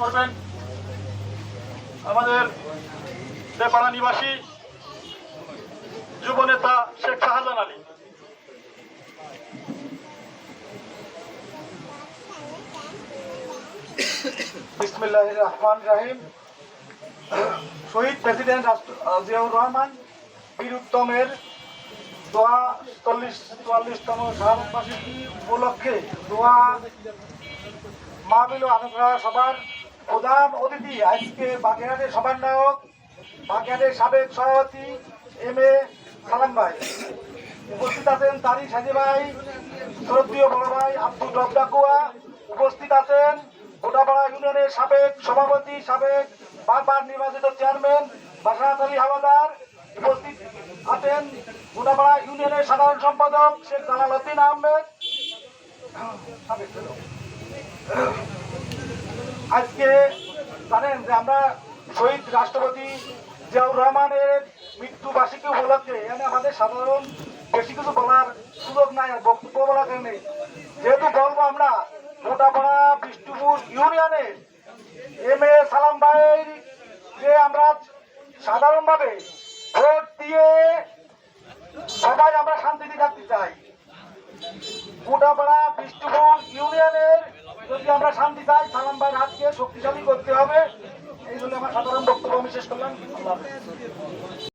করবেন। আমাদের বেপাড়া নিবাসী যুবনেতা শেখ শাহজাহান আলী। বিসমিল্লাহ রহমান রাহিম। শহীদ প্রেসিডেন্ট জিয়াউর রহমান, বীর দোয়া চল্লিশ, চুয়াল্লিশতম সালবার্ষিকী উপলক্ষে দোয়া মাহবিল আনুগ্রহ সভার প্রধান অতিথি, আজকে বাগেরহাটের সভার নায়ক বাগেরহাটের সাবেক সভাপতি, এম এ সালাম ভাই। উপস্থিত আছেন তারি সাজি ভাই, শ্রদ্ধীয় বড় ভাই আব্দুল রব ডাকুয়া। উপস্থিত আছেন গোটাপাড়া ইউনিয়নের সাবেক সভাপতি, সাবেক বারবার নির্বাচিত চেয়ারম্যান বাসারাত আলী হাওলাদার। উপস্থিত আছেন গোটাপাড়া ইউনিয়নের সাধারণ সম্পাদক শেখ জালাল উদ্দিন আহমেদ। আজকে জানেন যে আমরা শহীদ রাষ্ট্রপতি জিয়াউর রহমানের মৃত্যু বার্ষিকী উপলক্ষে এখানে আমাদের সাধারণ বেশি কিছু বলার সুযোগ নাই আর বক্তব্য বলার কারণে। যেহেতু বলব আমরা মোটাপাড়া বিষ্ণুপুর ইউনিয়নের এম এ সালাম ভাইয়ের যে আমরা সাধারণভাবে ভোট দিয়ে সবাই আমরা শান্তিতে থাকতে চাই। গোটাপাড়া বিষ্ণুপুর ইউনিয়নের যদি আমরা শান্তি চাই, সালাম ভাইয়ের হাতকে শক্তিশালী করতে হবে এই জন্য আমার সাধারণ বক্তব্য আমি শেষ করলাম।